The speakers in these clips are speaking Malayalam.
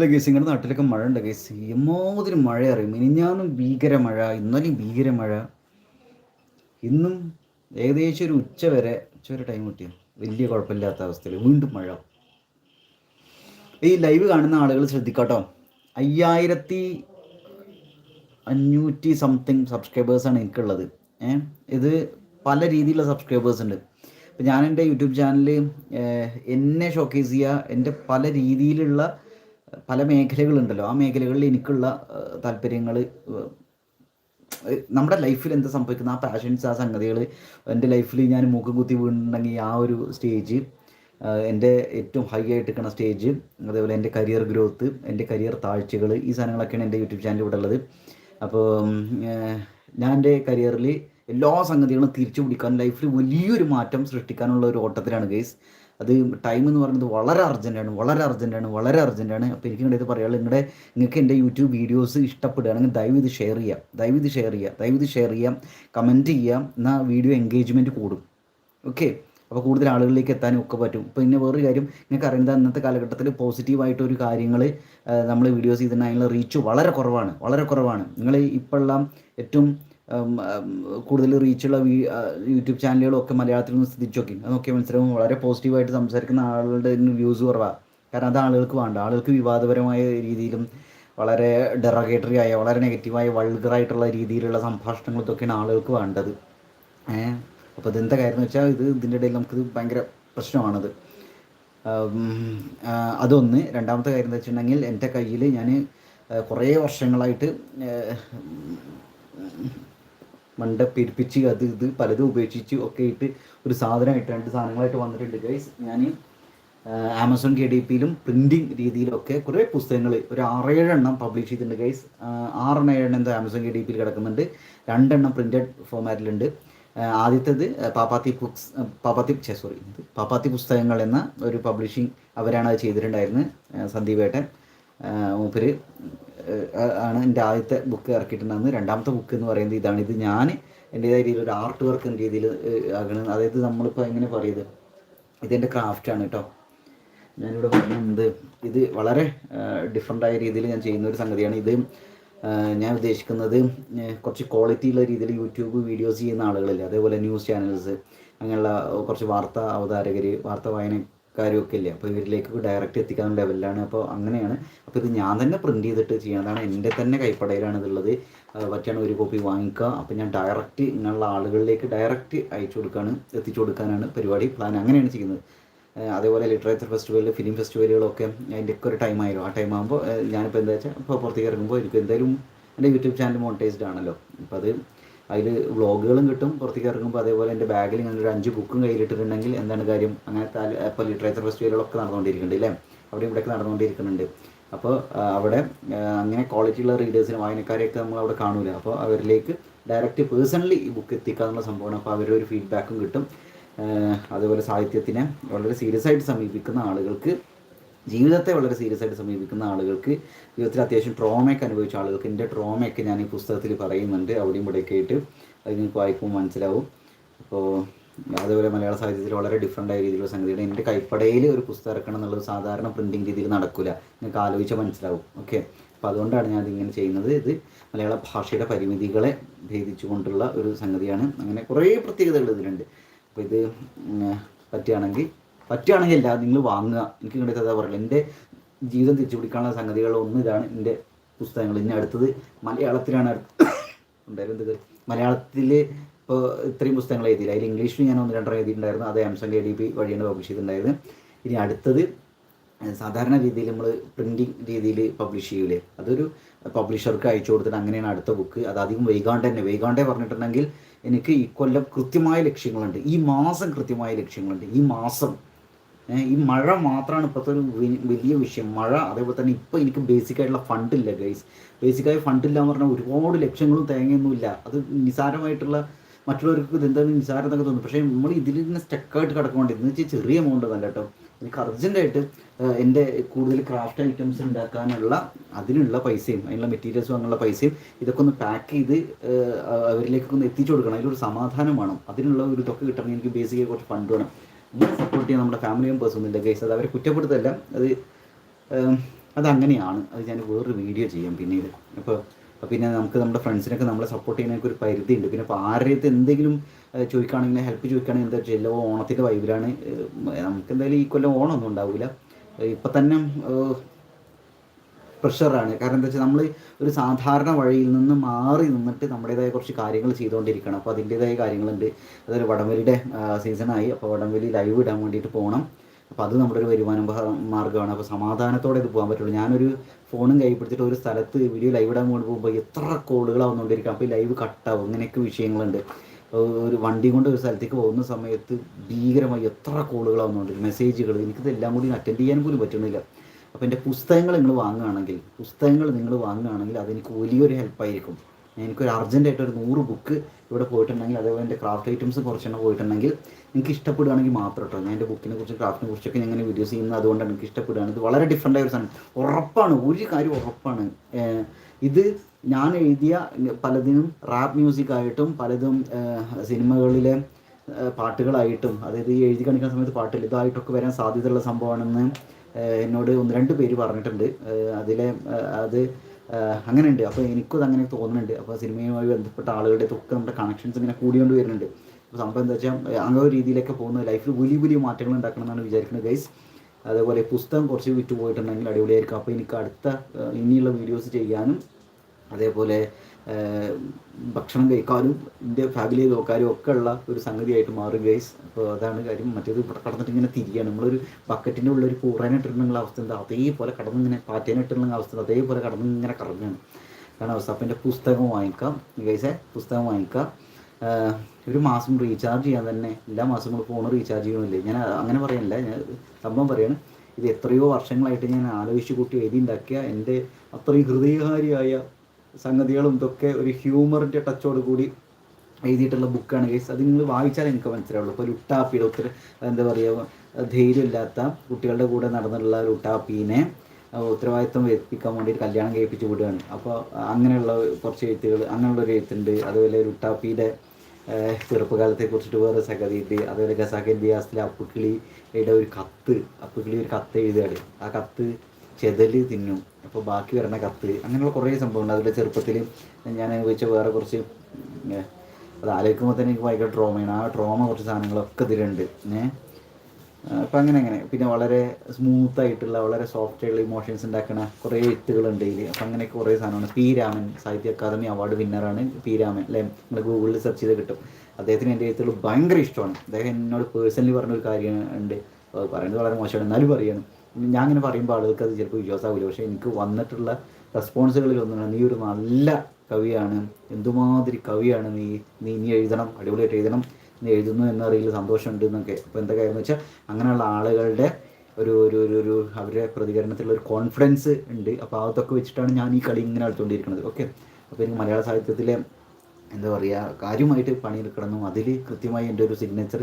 അല്ല ഗേസ് നാട്ടിലൊക്കെ മഴ ഉണ്ട് ഗേസ് എമ്മാതിരി മഴ അറിയും? മിനിഞ്ഞാന്നും ഭീകര മഴ ഇന്നലെയും ഭീകര മഴ. ഇന്നും ഏകദേശം ഒരു ഉച്ച വരെ ഉച്ച വരെ ടൈം കിട്ടിയോ? വലിയ കുഴപ്പമില്ലാത്ത അവസ്ഥയിൽ വീണ്ടും മഴ. ഈ ലൈവ് കാണുന്ന ആളുകൾ ശ്രദ്ധിക്കാട്ടോ. അയ്യായിരത്തി അഞ്ഞൂറ്റി സംതിങ് സബ്സ്ക്രൈബേഴ്സാണ് എനിക്കുള്ളത്. ഏ? ഇത് പല രീതിയിലുള്ള സബ്സ്ക്രൈബേഴ്സ് ഉണ്ട്. ഇപ്പം ഞാൻ എന്റെ യൂട്യൂബ് ചാനലിൽ എന്നെ ഷോക്കേസ് ചെയ്യുക എന്റെ പല രീതിയിലുള്ള പല മേഖലകളുണ്ടല്ലോ. ആ മേഖലകളിൽ എനിക്കുള്ള താല്പര്യങ്ങൾ നമ്മുടെ ലൈഫിൽ എന്ത് സംഭവിക്കുന്ന ആ പാഷൻസ് ആ സംഗതികൾ എന്റെ ലൈഫിൽ ഞാൻ മൂക്കം കുത്തി വീണിട്ടുണ്ടെങ്കിൽ ആ ഒരു സ്റ്റേജ് എന്റെ ഏറ്റവും ഹൈ ആയിട്ട് നിൽക്കുന്ന സ്റ്റേജ് അതേപോലെ എന്റെ കരിയർ ഗ്രോത്ത് എന്റെ കരിയർ താഴ്ചകൾ ഈ സാധനങ്ങളൊക്കെയാണ് എന്റെ യൂട്യൂബ് ചാനൽ ഇവിടെ ഉള്ളത്. അപ്പോൾ ഞാൻ എന്റെ കരിയറിൽ എല്ലാ സംഗതികളും തിരിച്ചു പിടിക്കാൻ ലൈഫിൽ വലിയൊരു മാറ്റം സൃഷ്ടിക്കാനുള്ള ഒരു ഓട്ടത്തിലാണ് ഗൈസ് അത് ടൈം എന്ന് പറയുന്നത് വളരെ അർജന്റാണ് വളരെ അർജന്റാണ് വളരെ അർജന്റാണ് അപ്പോൾ എനിക്ക് നിങ്ങളുടെ ഇത് പറയാനുള്ളത് നിങ്ങളുടെ നിങ്ങൾക്ക് എന്റെ യൂട്യൂബ് വീഡിയോസ് ഇഷ്ടപ്പെടുകയാണെങ്കിൽ ദയവ് ഇത് ഷെയർ ചെയ്യാം ദയവ് ഇത് ഷെയർ ചെയ്യാം ദയവ് ഇത് ഷെയർ ചെയ്യാം കമന്റ് ചെയ്യാം എന്നാൽ വീഡിയോ എൻഗേജ്മെന്റ് കൂടും. ഓക്കെ അപ്പോൾ കൂടുതൽ ആളുകളിലേക്ക് എത്താനും ഒക്കെ പറ്റും. ഇപ്പോൾ പിന്നെ വേറൊരു കാര്യം നിങ്ങൾക്ക് അറിയുന്നത് അന്നത്തെ കാലഘട്ടത്തിൽ പോസിറ്റീവായിട്ട് ഒരു കാര്യങ്ങൾ നമ്മൾ വീഡിയോസ് ചെയ്തിട്ടുണ്ടെങ്കിൽ അതിനുള്ള റീച്ച് വളരെ കുറവാണ് വളരെ കുറവാണ്. നിങ്ങൾ ഇപ്പോഴെല്ലാം ഏറ്റവും കൂടുതൽ റീച്ചുള്ള യൂട്യൂബ് ചാനലുകളൊക്കെ മലയാളത്തിൽ നിന്ന് സ്ഥിതിച്ച് നോക്കി അത് നോക്കിയാൽ മനസ്സിലാവും വളരെ പോസിറ്റീവായിട്ട് സംസാരിക്കുന്ന ആളുകളുടെ വ്യൂസ് കുറവാണ് കാരണം അത് ആളുകൾക്ക് വേണ്ട. ആളുകൾക്ക് വിവാദപരമായ രീതിയിലും വളരെ ഡെറഗേറ്ററി ആയ വളരെ നെഗറ്റീവായ വൾഗറായിട്ടുള്ള രീതിയിലുള്ള സംഭാഷണങ്ങൾ ഇതൊക്കെയാണ് ആളുകൾക്ക് വേണ്ടത്. ഏഹ് അപ്പോൾ ഇതെന്താ കാര്യം എന്ന് വെച്ചാൽ ഇത് ഇതിന്റെ ഇടയിൽ നമുക്കിത് ഭയങ്കര പ്രശ്നമാണത്. അതൊന്ന്. രണ്ടാമത്തെ കാര്യം എന്ന് വെച്ചിട്ടുണ്ടെങ്കിൽ എന്റെ കയ്യിൽ ഞാൻ കുറേ വർഷങ്ങളായിട്ട് മണ്ട പെരുപ്പിച്ച് അത് ഇത് പലതും ഉപേക്ഷിച്ച് ഒക്കെ ഇട്ട് ഒരു സാധനമായിട്ട് രണ്ട് സാധനങ്ങളായിട്ട് വന്നിട്ടുണ്ട് ഗൈസ് ഞാൻ ആമസോൺ കെ ഡി പിയിലും പ്രിന്റിങ് രീതിയിലൊക്കെ കുറേ പുസ്തകങ്ങൾ ഒരു ആറേഴെണ്ണം പബ്ലിഷ് ചെയ്തിട്ടുണ്ട് ഗൈസ് ആറെണ്ണം ഏഴെണ്ണം എന്തോ ആമസോൺ കെ ഡി പിയിൽ കിടക്കുന്നുണ്ട്. രണ്ടെണ്ണം പ്രിന്റഡ് ഫോമാറ്റിലുണ്ട് ആദ്യത്തേത് പാപ്പാത്തി ബുക്സ് പാപ്പാത്തി ഛേ സോറി പാപ്പാത്തി പുസ്തകങ്ങൾ എന്ന ഒരു പബ്ലിഷിംഗ് അവരാണ് അത് ചെയ്തിട്ടുണ്ടായിരുന്നത് സന്ദീപ് ഏട്ടൻ മൂപ്പര്. ആണ് എന്റെ ആദ്യത്തെ ബുക്ക് ഇറക്കിയിട്ടുണ്ടായിരുന്നത്. രണ്ടാമത്തെ ബുക്ക് എന്ന് പറയുന്നത് ഇതാണ്. ഇത് ഞാൻ എന്റെതായ രീതിയിൽ ഒരു ആർട്ട് വർക്ക് എന്ന രീതിയിൽ ആകണം. അതായത് നമ്മളിപ്പോൾ എങ്ങനെ പറയുന്നത് ഇതെന്റെ ക്രാഫ്റ്റാണ് കേട്ടോ ഞാനിവിടെ പറയുന്നത് ഇത് വളരെ ഡിഫറെന്റായ രീതിയിൽ ഞാൻ ചെയ്യുന്ന ഒരു സംഗതിയാണ്. ഇത് ഞാൻ ഉദ്ദേശിക്കുന്നത് കുറച്ച് ക്വാളിറ്റിയുള്ള രീതിയിൽ യൂട്യൂബ് വീഡിയോസ് ചെയ്യുന്ന ആളുകളില്ല? അതേപോലെ ന്യൂസ് ചാനൽസ് അങ്ങനെയുള്ള കുറച്ച് വാർത്താ അവതാരകർ വാർത്താ വായനക്കാരും ഒക്കെ ഇല്ലേ? അപ്പോൾ ഇവരിലേക്ക് ഡയറക്റ്റ് എത്തിക്കാൻ ലെവലിലാണ് അപ്പോൾ അങ്ങനെയാണ്. അപ്പോൾ ഇത് ഞാൻ തന്നെ പ്രിന്റ് ചെയ്തിട്ട് ചെയ്യുന്നതാണ് എന്റെ തന്നെ കൈപ്പടയിലാണ് ഇതുള്ളത്. പറ്റിയാണ് ഒരു കോപ്പി വാങ്ങിക്കുക. അപ്പോൾ ഞാൻ ഡയറക്റ്റ് ഇങ്ങനെയുള്ള ആളുകളിലേക്ക് ഡയറക്റ്റ് അയച്ചു കൊടുക്കാണ് എത്തിച്ചു കൊടുക്കാനാണ് പരിപാടി പ്ലാൻ അങ്ങനെയാണ് ചെയ്യുന്നത്. അതേപോലെ ലിറ്ററേച്ചർ ഫെസ്റ്റിവലിൽ ഫിലിം ഫെസ്റ്റിവലുകളൊക്കെ അതിന്റെ ഒക്കെ ഒരു ടൈം ആ ടൈം ആകുമ്പോൾ ഞാനിപ്പോൾ എന്താ വെച്ചാൽ ഇപ്പോൾ പുറത്തേക്ക് ഇറങ്ങുമ്പോൾ എനിക്ക് എന്തായാലും എന്റെ യൂട്യൂബ് ചാനൽ മോണിറ്റൈസ്ഡ് ആണല്ലോ. അപ്പോൾ അത് അതിൽ വ്ളോഗുകളും കിട്ടും. പുറത്തേക്ക് ഇറങ്ങുമ്പോൾ അതേപോലെ എന്റെ ബാഗിൽ ഞാൻ ഒരു അഞ്ച് ബുക്കും കയ്യിലിട്ടിട്ടുണ്ടെങ്കിൽ എന്താണ് കാര്യം? അങ്ങനത്തെ ഇപ്പോൾ ലിറ്ററേച്ചർ ഫെസ്റ്റിവലുകളൊക്കെ നടന്നുകൊണ്ടിരിക്കുന്നുണ്ട് അല്ലേ അവിടെ ഇവിടെയൊക്കെ നടന്നുകൊണ്ടിരിക്കുന്നുണ്ട്. അപ്പോൾ അവിടെ അങ്ങനെ ക്വാളിറ്റിയുള്ള റീഡേഴ്സിന് വായനക്കാരെയൊക്കെ നമ്മൾ അവിടെ കാണൂല. അപ്പോൾ അവരിലേക്ക് ഡയറക്റ്റ് പേഴ്സണലി ഈ ബുക്ക് എത്തിക്കാനുള്ള സംഭവമാണ്. അപ്പോൾ അവരുടെ ഒരു ഫീഡ്ബാക്കും കിട്ടും. അതുപോലെ സാഹിത്യത്തിനെ വളരെ സീരിയസ് ആയിട്ട് സമീപിക്കുന്ന ആളുകൾക്ക് ജീവിതത്തെ വളരെ സീരിയസ് ആയിട്ട് സമീപിക്കുന്ന ആളുകൾക്ക് ജീവിതത്തിൽ അത്യാവശ്യം ട്രോമയൊക്കെ അനുഭവിച്ച ആളുകൾക്ക് എന്റെ ട്രോമയൊക്കെ ഞാൻ ഈ പുസ്തകത്തിൽ പറയുന്നുണ്ട്. അവിടെയും ഇവിടെയൊക്കെ ആയിട്ട് അത് നിങ്ങൾക്ക് വായിക്കുമ്പോൾ മനസ്സിലാവും. അപ്പോൾ അതുപോലെ മലയാള സാഹിത്യത്തിൽ വളരെ ഡിഫറെന്റ് ആയ രീതിയിലുള്ള സംഗതിയാണ്. എന്റെ കൈപ്പടയിൽ ഒരു പുസ്തകം ഇറക്കണം എന്നുള്ളത് സാധാരണ പ്രിന്റിങ് രീതിയിൽ നടക്കില്ല. നിങ്ങൾക്ക് ആലോചിച്ചാൽ മനസ്സിലാവും. ഓക്കെ അപ്പോൾ അതുകൊണ്ടാണ് ഞാൻ ഇതിങ്ങനെ ചെയ്യുന്നത്. ഇത് മലയാള ഭാഷയുടെ പരിമിതികളെ ഭേദിച്ചുകൊണ്ടുള്ള ഒരു സംഗതിയാണ്. അങ്ങനെ കുറേ പ്രത്യേകതകൾ ഇതിലുണ്ട്. അപ്പോൾ ഇത് പറ്റുകയാണെങ്കിൽ പറ്റുകയാണെങ്കിൽ അല്ല നിങ്ങൾ വാങ്ങുക. എനിക്ക് ഇങ്ങോട്ട് കഥ പറയുള്ളൂ. എന്റെ ജീവിതം തിരിച്ചു പിടിക്കാനുള്ള സംഗതികൾ ഇതാണ് എന്റെ പുസ്തകങ്ങൾ. ഇനി അടുത്തത് മലയാളത്തിലാണ് ഉണ്ടായിരുന്നു എന്ത് മലയാളത്തിൽ ഇപ്പോൾ ഇത്രയും പുസ്തകങ്ങൾ എഴുതിയില്ല. അതിൽ ഇംഗ്ലീഷിൽ ഞാൻ ഒന്ന് രണ്ടെണ്ണം എഴുതിയിട്ടുണ്ടായിരുന്നു. അത് ആംസങ് കെ ഡി പി വഴിയാണ് പബ്ലിഷ് ചെയ്തിട്ടുണ്ടായിരുന്നത്. ഇനി അടുത്തത് സാധാരണ രീതിയിൽ നമ്മൾ പ്രിന്റിങ് രീതിയിൽ പബ്ലിഷ് ചെയ്യൂലേ. അതൊരു പബ്ലിഷർക്ക് അയച്ചു കൊടുത്തിട്ട് അങ്ങനെയാണ് അടുത്ത ബുക്ക് അത് അധികം വൈകാണ്ട് തന്നെ. വൈകാണ്ടേ പറഞ്ഞിട്ടുണ്ടെങ്കിൽ എനിക്ക് ഈ കൊല്ലം കൃത്യമായ ലക്ഷ്യങ്ങളുണ്ട്. ഈ മാസം കൃത്യമായ ലക്ഷ്യങ്ങളുണ്ട്. ഈ മാസം ഈ മഴ മാത്രമാണ് ഇപ്പോഴത്തെ ഒരു വലിയ വിഷയം. മഴ അതേപോലെ തന്നെ ഇപ്പോൾ എനിക്ക് ബേസിക് ആയിട്ടുള്ള ഫണ്ട് ഇല്ല ഗൈസ് ബേസിക്കായി ഇല്ല എന്ന് പറഞ്ഞാൽ ഒരുപാട് ലക്ഷങ്ങളും തേങ്ങയൊന്നുമില്ല അത് നിസാരമായിട്ടുള്ള മറ്റുള്ളവർക്ക് ഇത് എന്താണ് നിസാരം എന്നൊക്കെ തോന്നും പക്ഷേ നമ്മൾ ഇതിൽ നിന്ന് സ്റ്റക്കായിട്ട് കിടക്കുന്നുണ്ട് എന്ന് വെച്ചാൽ ചെറിയ എമൗണ്ട് നല്ല കേട്ടോ. എനിക്ക് അർജന്റായിട്ട് എന്റെ കൂടുതൽ ക്രാഫ്റ്റ് ഐറ്റംസ് ഉണ്ടാക്കാനുള്ള അതിനുള്ള പൈസയും അതിനുള്ള മെറ്റീരിയൽസ് വാങ്ങാനുള്ള പൈസയും ഇതൊക്കെ ഒന്ന് പാക്ക് ചെയ്ത് അവരിലേക്കൊക്കെ ഒന്ന് എത്തിച്ചു കൊടുക്കണം. അതിലൊരു സമാധാനം വേണം. അതിനുള്ള ഒരു ഇതൊക്കെ കിട്ടണമെങ്കിൽ എനിക്ക് ബേസിക്കായി കുറച്ച് ഫണ്ട് വേണം. നമ്മളെ സപ്പോർട്ട് ചെയ്യാൻ നമ്മുടെ ഫാമിലി മെമ്പേഴ്സ് ഒന്നുമില്ല ഗൈസ് അത് അവരെ കുറ്റപ്പെടുത്തല്ല. അത് അതങ്ങനെയാണ്. അത് ഞാൻ വേറൊരു വീഡിയോ ചെയ്യാം പിന്നീട്. അപ്പോൾ പിന്നെ നമുക്ക് നമ്മുടെ ഫ്രണ്ട്സിനൊക്കെ നമ്മളെ സപ്പോർട്ട് ചെയ്യുന്നതിനൊക്കെ ഒരു പരിധി ഉണ്ട് പിന്നെ ഇപ്പോൾ ആരുടെ എന്തെങ്കിലും ചോദിക്കുകയാണെങ്കിൽ ഹെൽപ്പ് ചോദിക്കുകയാണെങ്കിൽ എന്താ വെച്ചാൽ ഓണത്തിന്റെ വൈബിലാണ് നമുക്ക് എന്തായാലും ഈ കൊല്ലം ഓണമൊന്നും ഉണ്ടാവില്ല ഇപ്പം തന്നെ പ്രഷറാണ് കാരണം എന്താ വെച്ചാൽ നമ്മൾ ഒരു സാധാരണ വഴിയിൽ നിന്ന് മാറി നിന്നിട്ട് നമ്മുടേതായ കുറച്ച് കാര്യങ്ങൾ ചെയ്തുകൊണ്ടിരിക്കണം അപ്പോൾ അതിന്റെതായ കാര്യങ്ങളുണ്ട്. അതൊരു വടംവലിയുടെ സീസണായി അപ്പോൾ വടംവലി ലൈവ് ഇടാൻ വേണ്ടിയിട്ട് പോകണം അപ്പോൾ അത് നമ്മുടെ ഒരു വരുമാന മാർഗമാണ്. അപ്പോൾ സമാധാനത്തോടെ ഇത് പോകാൻ പറ്റുള്ളൂ. ഞാനൊരു ഫോണും കൈ പിടിച്ചിട്ട് ഒരു സ്ഥലത്ത് വീഡിയോ ലൈവ് ഇടാൻ കൊണ്ട് പോകുമ്പോൾ എത്ര കോളുകളാവുന്നുകൊണ്ടിരിക്കും അപ്പോൾ ഈ ലൈവ് കട്ടാവും അങ്ങനെയൊക്കെ വിഷയങ്ങളുണ്ട്. ഒരു വണ്ടി കൊണ്ട് ഒരു സ്ഥലത്തേക്ക് പോകുന്ന സമയത്ത് ഭീകരമായി എത്ര കോളുകളാവുന്നുണ്ട് മെസ്സേജുകൾ എനിക്കിതെല്ലാം കൂടി അറ്റൻഡ് ചെയ്യാൻ പോലും പറ്റുന്നില്ല അപ്പോൾ എന്റെ പുസ്തകങ്ങൾ നിങ്ങൾ വാങ്ങുകയാണെങ്കിൽ പുസ്തകങ്ങൾ നിങ്ങൾ വാങ്ങുകയാണെങ്കിൽ അതെനിക്ക് വലിയൊരു ഹെൽപ്പായിരിക്കും. എനിക്കൊരു അർജന്റായിട്ട് ഒരു നൂറ് ബുക്ക് ഇവിടെ പോയിട്ടുണ്ടെങ്കിൽ അതേപോലെ എന്റെ ക്രാഫ്റ്റ് ഐറ്റംസ് കുറച്ചെണ്ണം പോയിട്ടുണ്ടെങ്കിൽ നിങ്ങൾക്ക് ഇഷ്ടപ്പെടുകയാണെങ്കിൽ മാത്രം കേട്ടോ ഞാൻ എന്റെ ബുക്കിനെ കുറിച്ച് ക്രാഫ്റ്റിനെ കുറിച്ചൊക്കെ ഞാൻ ഇങ്ങനെ വീഡിയോസ് ചെയ്യുന്നത് അതുകൊണ്ടാണ് എനിക്ക് ഇഷ്ടപ്പെടുകയാണ്. ഇത് വളരെ ഡിഫറെന്റ് ആയ ഒരു സാധനം. ഉറപ്പാണ് ഒരു കാര്യം ഉറപ്പാണ്. ഇത് ഞാൻ എഴുതിയ പലതിനും റാപ്പ് മ്യൂസിക് ആയിട്ടും പലതും സിനിമകളിലെ പാട്ടുകളായിട്ടും അതായത് ഈ എഴുതി കാണിക്കുന്ന സമയത്ത് പാട്ടിൽ ഇതായിട്ടൊക്കെ വരാൻ സാധ്യതയുള്ള സംഭവമാണെന്ന് എന്നോട് ഒന്ന് രണ്ട് പേര് പറഞ്ഞിട്ടുണ്ട്. അതിലെ അത് അങ്ങനെയുണ്ട്. അപ്പോൾ എനിക്കും അങ്ങനെ തോന്നുന്നുണ്ട്. അപ്പോൾ സിനിമയുമായി ബന്ധപ്പെട്ട ആളുകളുടെ ഒക്കെ നമ്മുടെ കണക്ഷൻസ് ഇങ്ങനെ കൂടിക്കൊണ്ട് വരുന്നുണ്ട്. അപ്പോൾ സംഭവം എന്താ വെച്ചാൽ അങ്ങനെ ഒരു രീതിയിലൊക്കെ പോകുന്ന ലൈഫിൽ വലിയ വലിയ മാറ്റങ്ങൾ ഉണ്ടാക്കണം എന്നാണ് വിചാരിക്കുന്നത് ഗൈസ് അതേപോലെ പുസ്തകം കുറച്ച് വിറ്റ് പോയിട്ടുണ്ടെങ്കിൽ അടിപൊളിയായിരിക്കും. അപ്പോൾ എനിക്ക് അടുത്ത ഇനിയുള്ള വീഡിയോസ് ചെയ്യാനും അതേപോലെ ഭക്ഷണം കഴിക്കാനും എന്റെ ഫാമിലിയെ നോക്കാനും ഒക്കെ ഉള്ള ഒരു സംഗതിയായിട്ട് മാറും ഗൈസ് അപ്പോൾ അതാണ് കാര്യം. മറ്റേത് കടന്നിട്ട് ഇങ്ങനെ തിരിയാണ്. നമ്മളൊരു ബക്കറ്റിന്റെ ഉള്ളൊരു കൂറാനിട്ടിട്ടുള്ള അവസ്ഥ എന്താ? അതേപോലെ കടന്നിങ്ങനെ പാറ്റേനിട്ടുള്ള അവസ്ഥ അതേപോലെ കടന്ന് ഇങ്ങനെ കറങ്ങാണ്. കാരണം അവസ്ഥ. അപ്പം എന്റെ പുസ്തകം വാങ്ങിക്കാം ഗൈസേ പുസ്തകം വാങ്ങിക്കാം. ഒരു മാസം റീചാർജ് ചെയ്യാൻ തന്നെ എല്ലാ മാസവും നമ്മൾ ഫോൺ റീചാർജ് ചെയ്യണമില്ലേ? ഞാൻ അങ്ങനെ പറയണില്ല. ഞാൻ സംഭവം പറയാണ്. ഇത് എത്രയോ വർഷങ്ങളായിട്ട് ഞാൻ ആലോചിച്ച് കൂട്ടി എഴുതി ഉണ്ടാക്കിയ എന്റെ അത്രയും ഹൃദയകാരിയായ സംഗതികളും ഇതൊക്കെ ഒരു ഹ്യൂമറിന്റെ ടച്ചോട് കൂടി എഴുതിയിട്ടുള്ള ബുക്കാണ് കേസ് അത് നിങ്ങൾ വായിച്ചാൽ എനിക്ക് മനസ്സിലാവുള്ളൂ. ഇപ്പോൾ ലുട്ടാപ്പിയുടെ ഒത്തിരി എന്താ പറയുക ധൈര്യമില്ലാത്ത കുട്ടികളുടെ കൂടെ നടന്നിട്ടുള്ള ലുട്ടാപ്പീനെ ഉത്തരവാദിത്വം എത്തിക്കാൻ വേണ്ടിയിട്ട് കല്യാണം കഴിപ്പിച്ച് വിടുകയാണ്. അപ്പോൾ അങ്ങനെയുള്ള കുറച്ച് എഴുത്തുകൾ അങ്ങനെയുള്ള ഒരു എഴുത്തുണ്ട്. അതുപോലെ ലുട്ടാപ്പിയുടെ ചെറുപ്പകാലത്തെ കുറിച്ചിട്ട് വേറെ സഗതിയുണ്ട്. അതുപോലെ ഗസാഖ് ബിയാസിലെ അപ്പുക്കിളിയുടെ ഒരു കത്ത് അപ്പുക്കിളി ഒരു കത്ത് എഴുതുകയാണ്. ആ കത്ത് ചെതൽ തിന്നും. അപ്പോൾ ബാക്കി വരുന്ന കത്ത്. അങ്ങനെയുള്ള കുറേ സംഭവമുണ്ട്. അതിന്റെ ചെറുപ്പത്തിൽ ഞാൻ അനുഭവിച്ച വേറെ കുറച്ച് അത് ആലോചിക്കുമ്പോൾ തന്നെ എനിക്ക് ഭയങ്കര ട്രോമയാണ് ആ ട്രോമ കുറച്ച് സാധനങ്ങളൊക്കെ ഇതിലുണ്ട്. ഏഹ് അപ്പം അങ്ങനെ അങ്ങനെ. പിന്നെ വളരെ സ്മൂത്ത് ആയിട്ടുള്ള വളരെ സോഫ്റ്റ് ആയിട്ടുള്ള ഇമോഷൻസ് ഉണ്ടാക്കുന്ന കുറേ എഴുത്തുകളുണ്ട് ഇതിൽ അപ്പം അങ്ങനെ കുറേ സാധനമാണ് പി. രാമൻ സാഹിത്യ അക്കാദമി അവാർഡ് വിന്നറാണ് പി. രാമൻ അല്ലേ? നമ്മൾ ഗൂഗിളിൽ സെർച്ച് ചെയ്ത് കിട്ടും. അദ്ദേഹത്തിന് എന്റെ എഴുത്തുകൾ ഭയങ്കര ഇഷ്ടമാണ്. അദ്ദേഹം എന്നോട് പേഴ്സണലി പറഞ്ഞൊരു കാര്യമാണ് ഉണ്ട്. പറയുന്നത് വളരെ മോശമാണ്. എന്നാലും പറയണം. ഞാൻ ഇങ്ങനെ പറയുമ്പോൾ ആളുകൾക്ക് അത് ചിലപ്പോൾ വിശ്വാസമാവില്ല പക്ഷേ എനിക്ക് വന്നിട്ടുള്ള റെസ്പോൺസുകളിൽ ഒന്നാണ് നീ ഒരു നല്ല കവിയാണ്. എന്തുമാതിരി കവിയാണ് നീ. നീ ഇനി എഴുതണം അടിപൊളിയായിട്ട് എഴുതണം. നീ എഴുതുന്നു എന്നറിയില്ല സന്തോഷമുണ്ട് എന്നൊക്കെ. അപ്പോൾ എന്താ കാര്യം എന്ന് വെച്ചാൽ അങ്ങനെയുള്ള ആളുകളുടെ ഒരു ഒരു ഒരു ഒരു അവരുടെ പ്രതികരണത്തിലുള്ള ഒരു കോൺഫിഡൻസ് ഉണ്ട്. അപ്പോൾ അതൊക്കെ വെച്ചിട്ടാണ് ഞാൻ ഈ കളി ഇങ്ങനെ അടുത്തുകൊണ്ടിരിക്കുന്നത് ഓക്കെ അപ്പോൾ എനിക്ക് മലയാള സാഹിത്യത്തിലെ എന്താ പറയുക കാര്യമായിട്ട് പണിയെടുക്കണം അതിൽ കൃത്യമായി എന്റെ ഒരു സിഗ്നേച്ചർ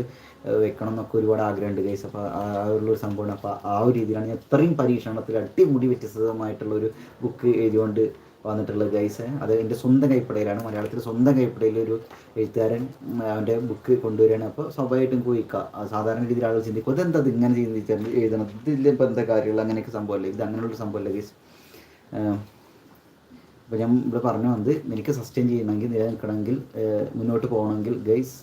വെക്കണം എന്നൊക്കെ ഒരുപാട് ആഗ്രഹമുണ്ട് ഗൈസ് അപ്പോൾ ആ ഉള്ളൊരു സംഭവമാണ്. അപ്പോൾ ആ ഒരു രീതിയിലാണ് ഞാൻ പരീക്ഷണത്തിൽ അടിമുടി വ്യത്യസ്തമായിട്ടുള്ള ഒരു ബുക്ക് എഴുതിക്കൊണ്ട് വന്നിട്ടുള്ളത് ഗൈസ് അത് എന്റെ സ്വന്തം കൈപ്പടയിലാണ്. മലയാളത്തിൽ സ്വന്തം കൈപ്പടയിൽ ഒരു എഴുത്തുകാരൻ അവന്റെ ബുക്ക് കൊണ്ടുവരികയാണ്. അപ്പോൾ സ്വാഭാവികമായിട്ടും പോയിക്കുക സാധാരണ രീതിയിൽ ആളുകൾ ചിന്തിക്കും അതെന്താ ഇങ്ങനെ ചിന്തിച്ചാൽ എഴുതണം ഇതിൽ ഇപ്പോൾ എന്താ കാര്യമുള്ള അങ്ങനെയൊക്കെ സംഭവമല്ലേ? ഇത് അങ്ങനെയുള്ളൊരു സംഭവമല്ലേ ഗൈസ് അപ്പോൾ ഞാൻ ഇവിടെ പറഞ്ഞു വന്നത് എനിക്ക് സസ്റ്റെയിൻ ചെയ്യണമെങ്കിൽ നിലനിൽക്കണമെങ്കിൽ മുന്നോട്ട് പോകണമെങ്കിൽ ഗൈസ്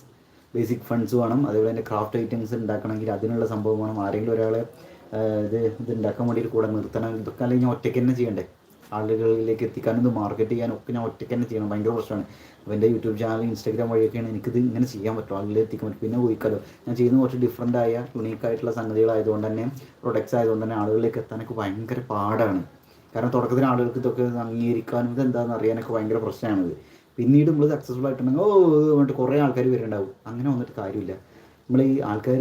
ബേസിക് ഫണ്ട്സ് വേണം. അതേപോലെ തന്നെ ക്രാഫ്റ്റ് ഐറ്റംസ് ഉണ്ടാക്കണമെങ്കിൽ അതിനുള്ള സംഭവം വേണം. ആരെങ്കിലും ഒരാളെ ഇത് ഇത് ഉണ്ടാക്കാൻ വേണ്ടിയിട്ട് കൂടെ നിർത്തണം. ഇതൊക്കെ അല്ലെങ്കിൽ ഞാൻ ഒറ്റയ്ക്ക് തന്നെ ചെയ്യണ്ടേ? ആളുകളിലേക്ക് എത്തിക്കാനും ഇത് മാർക്കറ്റ് ചെയ്യാനും ഒക്കെ ഞാൻ ഒറ്റയ്ക്ക് തന്നെ ചെയ്യണം. ഭയങ്കര പ്രശ്നമാണ്. അപ്പോൾ എന്റെ യൂട്യൂബ് ചാനൽ ഇൻസ്റ്റാഗ്രാം വഴിയൊക്കെയാണ് എനിക്കിത് ഇങ്ങനെ ചെയ്യാൻ പറ്റും ആളുകളിൽ എത്തിക്കാൻ പറ്റും. പിന്നെ പോയിക്കാലോ ഞാൻ ചെയ്യുന്ന കുറച്ച് ഡിഫറന്റ് ആയ യുണീക്ക് സംഗതികളായതുകൊണ്ട് തന്നെ പ്രൊഡക്ട്സ് ആയതുകൊണ്ട് തന്നെ ആളുകളിലേക്ക് എത്താനൊക്കെ ഭയങ്കര പാടാണ്. കാരണം തുടക്കത്തിൽ ആളുകൾക്ക് ഇതൊക്കെ അംഗീകരിക്കാനും ഇത് എന്താണെന്ന് അറിയാനൊക്കെ ഭയങ്കര പ്രശ്നമാണിത്. പിന്നീട് നമ്മൾ സക്സസ്ഫുൾ ആയിട്ടുണ്ടെങ്കിൽ ഓ എന്നിട്ട് കുറേ ആൾക്കാർ വരുന്നുണ്ടാവും. അങ്ങനെ വന്നിട്ട് കാര്യമില്ല. നമ്മൾ ഈ ആൾക്കാർ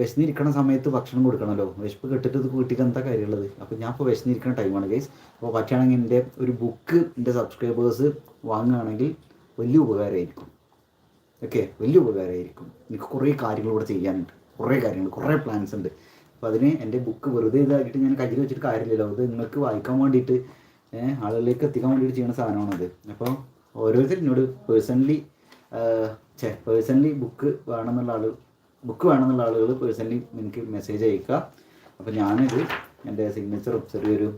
വിശന്നിരിക്കണ സമയത്ത് ഭക്ഷണം കൊടുക്കണമല്ലോ വിശപ്പ് കെട്ടിട്ട് ഇത് വീട്ടിൽ എന്താ കാര്യമുള്ളത്? അപ്പോൾ ഞാൻ ഇപ്പോൾ വിശന്നിരിക്കുന്ന ടൈമാണ് ഗൈസ് അപ്പോൾ പറ്റുകയാണെങ്കിൽ എന്റെ ഒരു ബുക്ക് എന്റെ സബ്സ്ക്രൈബേഴ്സ് വാങ്ങുകയാണെങ്കിൽ വലിയ ഉപകാരമായിരിക്കും. ഓക്കെ വലിയ ഉപകാരമായിരിക്കും. എനിക്ക് കുറേ കാര്യങ്ങൾ ഇവിടെ ചെയ്യാനുണ്ട്. കുറേ കാര്യങ്ങൾ കുറേ പ്ലാൻസ് ഉണ്ട്. അപ്പോൾ അതിന് എന്റെ ബുക്ക് വെറുതെ ഇതാക്കിയിട്ട് ഞാൻ കയ്യിൽ വെച്ചിട്ട് കാര്യമില്ലല്ലോ. അത് നിങ്ങൾക്ക് വായിക്കാൻ വേണ്ടിയിട്ട് ആളുകളിലേക്ക് എത്തിക്കാൻ വേണ്ടിയിട്ട് ചെയ്യുന്ന സാധനമാണത് അപ്പോൾ ഓരോരുത്തരും എന്നോട് പേഴ്സണലി ചേ പേഴ്സണലി ബുക്ക് വേണമെന്നുള്ള ആൾ ബുക്ക് വേണമെന്നുള്ള ആളുകൾ പേഴ്സണലി എനിക്ക് മെസ്സേജ് അയക്കുക അപ്പോൾ ഞാനിത് എന്റെ സിഗ്നേച്ചറും ചെറിയൊരു